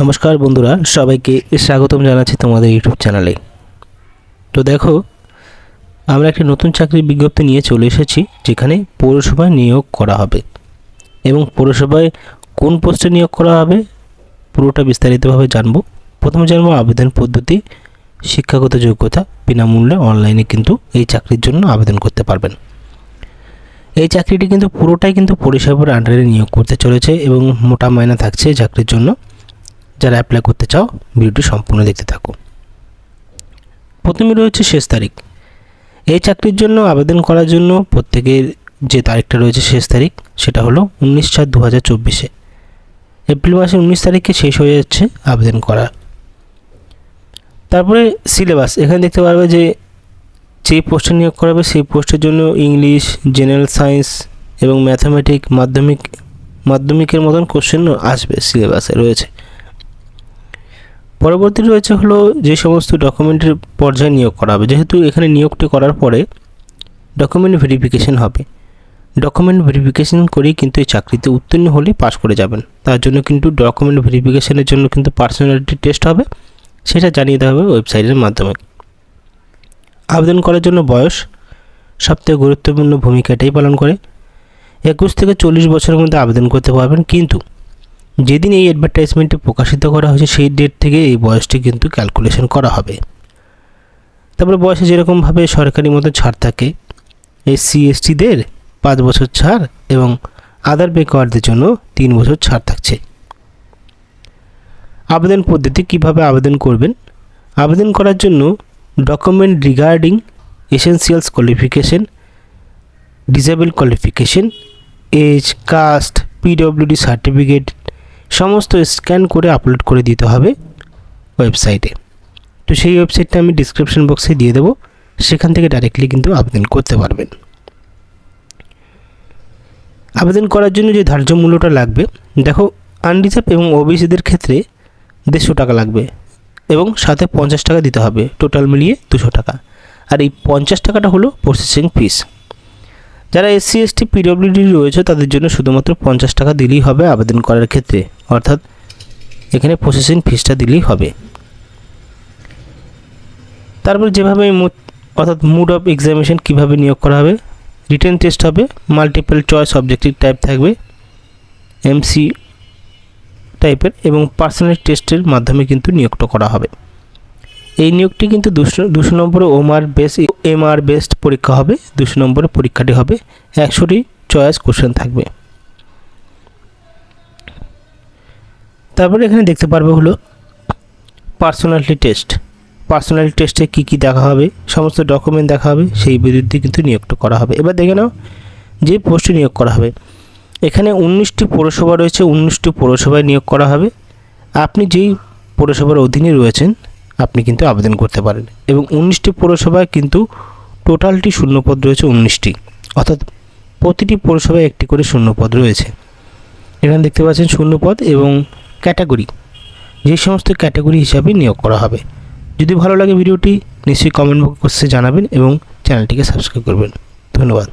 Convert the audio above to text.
নমস্কার বন্ধুরা, সবাইকে স্বাগতম জানাচ্ছি তোমাদের ইউটিউব চ্যানেলে। তো দেখো, আমরা একটি নতুন চাকরির বিজ্ঞপ্তি নিয়ে চলে এসেছি, যেখানে পৌরসভায় নিয়োগ করা হবে। এবং পৌরসভায় কোন পোস্টে নিয়োগ করা হবে, পুরোটা বিস্তারিতভাবে জানব। প্রথমে জানব আবেদন পদ্ধতি, শিক্ষাগত যোগ্যতা, বিনামূল্যে অনলাইনে কিন্তু এই চাকরির জন্য আবেদন করতে পারবেন। এই চাকরিটি কিন্তু পুরোটাই কিন্তু পরিষেবার আন্ডারে নিয়োগ করতে চলেছে এবং মোটা মায়না থাকছে চাকরির জন্য। যারা অ্যাপ্লাই করতে চাও, ভিডিওটি সম্পূর্ণ দেখতে থাকো। প্রথমে রয়েছে শেষ তারিখ। এই চাকরির জন্য আবেদন করার জন্য প্রত্যেকের যে তারিখটা রয়েছে শেষ তারিখ, সেটা হলো উনিশ চার দু হাজার চব্বিশে। এপ্রিল মাসের উনিশ তারিখে শেষ হয়ে যাচ্ছে আবেদন করা তারপরে সিলেবাস। এখানে দেখতে পারবে যে যে পোস্টে নিয়োগ করাবে, সেই পোস্টের জন্য ইংলিশ, জেনারেল সায়েন্স এবং ম্যাথামেটিক, মাধ্যমিক, মাধ্যমিকের মতন কোশ্চেন আসবে সিলেবাসে রয়েছে। পরবর্তী রয়েছে হলো যে সমস্ত ডকুমেন্টের পর্যায়ে নিয়োগ করা হবে। যেহেতু এখানে নিয়োগটি করার পরে ডকুমেন্ট ভেরিফিকেশন হবে। ডকুমেন্ট ভেরিফিকেশন করেই কিন্তু এই চাকরিতে উত্তীর্ণ হলে পাশ করে যাবেন। তার জন্য কিন্তু ডকুমেন্ট ভেরিফিকেশনের জন্য কিন্তু পার্সোনালিটি টেস্ট হবে। সেটা জানিয়ে দেওয়া হবে ওয়েবসাইটের মাধ্যমে। আবেদন করার জন্য বয়স সবথেকে গুরুত্বপূর্ণ ভূমিকাটাই পালন করে। একুশ থেকে চল্লিশ বছরের মধ্যে আবেদন করতে পারবেন। কিন্তু যেদিন এই অ্যাডভার্টাইজমেন্টটি প্রকাশিত করা হয়েছে, সেই ডেট থেকে এই বয়সটি কিন্তু ক্যালকুলেশন করা হবে। তারপরে বয়সে যেরকমভাবে সরকারি মতো ছাড় থাকে এসসি এসটিদের পাঁচ বছর ছাড় এবং আদার বেকারদের জন্য তিন বছর ছাড় থাকছে। আবেদন পদ্ধতি কীভাবে আবেদন করবেন? আবেদন করার জন্য document regarding essentials qualification disable qualification age caste PWD certificate সমস্ত স্ক্যান করে আপলোড করে দিতে হবে ওয়েবসাইটে তো সেই ওয়েবসাইটটা আমি ডিসক্রিপশন বক্সে দিয়ে দেবো। সেখান থেকে ডাইরেক্টলি কিন্তু আবেদন করতে পারবেন। আবেদন করার জন্য যে ধার্য মূল্যটা লাগবে, দেখো আনরিজার্ভ এবং ওবিসিদের ক্ষেত্রে দেড়শো টাকা লাগবে এবং সাথে পঞ্চাশ টাকা দিতে হবে। টোটাল মিলিয়ে দুশো টাকা। আর এই পঞ্চাশ টাকাটা হলো প্রসেসিং ফিস যারা এসসি এসটি পিডব্লিউডি রয়েছে, তাদের জন্য শুধুমাত্র পঞ্চাশ টাকা দিলেই হবে আবেদন করার ক্ষেত্রে। অর্থাৎ এখানে প্রসেসিং ফিসটা দিলেই হবে। তারপর যেভাবে অর্থাৎ মুড অফ এক্সামিনেশন কীভাবে নিয়োগ করা হবে রিটেন টেস্ট হবে মাল্টিপল চয়েস অবজেক্টিভ টাইপ থাকবে এমসি টাইপের এবং পার্সোনাল টেস্টের মাধ্যমে কিন্তু নিয়োগটা করা হবে। এই নিয়োগটি কিন্তু দুশো দুশো নম্বরে ওমার বেস এমআর বেস্ট পরীক্ষা হবে, দুশো নম্বরের পরীক্ষাটি হবে, একশোটি চয়েস কোশ্চেন থাকবে। তারপরে এখানে দেখতে পারবে হলো পার্সোনালিটি টেস্ট পার্সোনালিটি টেস্টে কী কী দেখা হবে, সমস্ত ডকুমেন্ট দেখা হবে, সেই বিরুদ্ধে কিন্তু নিয়োগটা করা হবে। এবার দেখে নাও যে পোস্টে নিয়োগ করা হবে। এখানে উনিশটি পৌরসভা রয়েছে, উনিশটি পৌরসভায় নিয়োগ করা হবে। আপনি যেই পৌরসভার অধীনে রয়েছেন, আপনি কিন্তু আবেদন করতে পারেন। এবং উনিশটি পৌরসভায় কিন্তু টোটালটি শূন্যপদ রয়েছে উনিশটি। অর্থাৎ প্রতিটি পৌরসভায় একটি করে শূন্যপদ রয়েছে। এখানে দেখতে পাচ্ছেন শূন্যপদ এবং ক্যাটাগরি, যে সমস্ত ক্যাটাগরি হিসাবে নিয়োগ করা হবে। যদি ভালো লাগে ভিডিওটি, নিশ্চয়ই কমেন্ট বক্সে জানাবেন এবং চ্যানেলটিকে সাবস্ক্রাইব করবেন। ধন্যবাদ।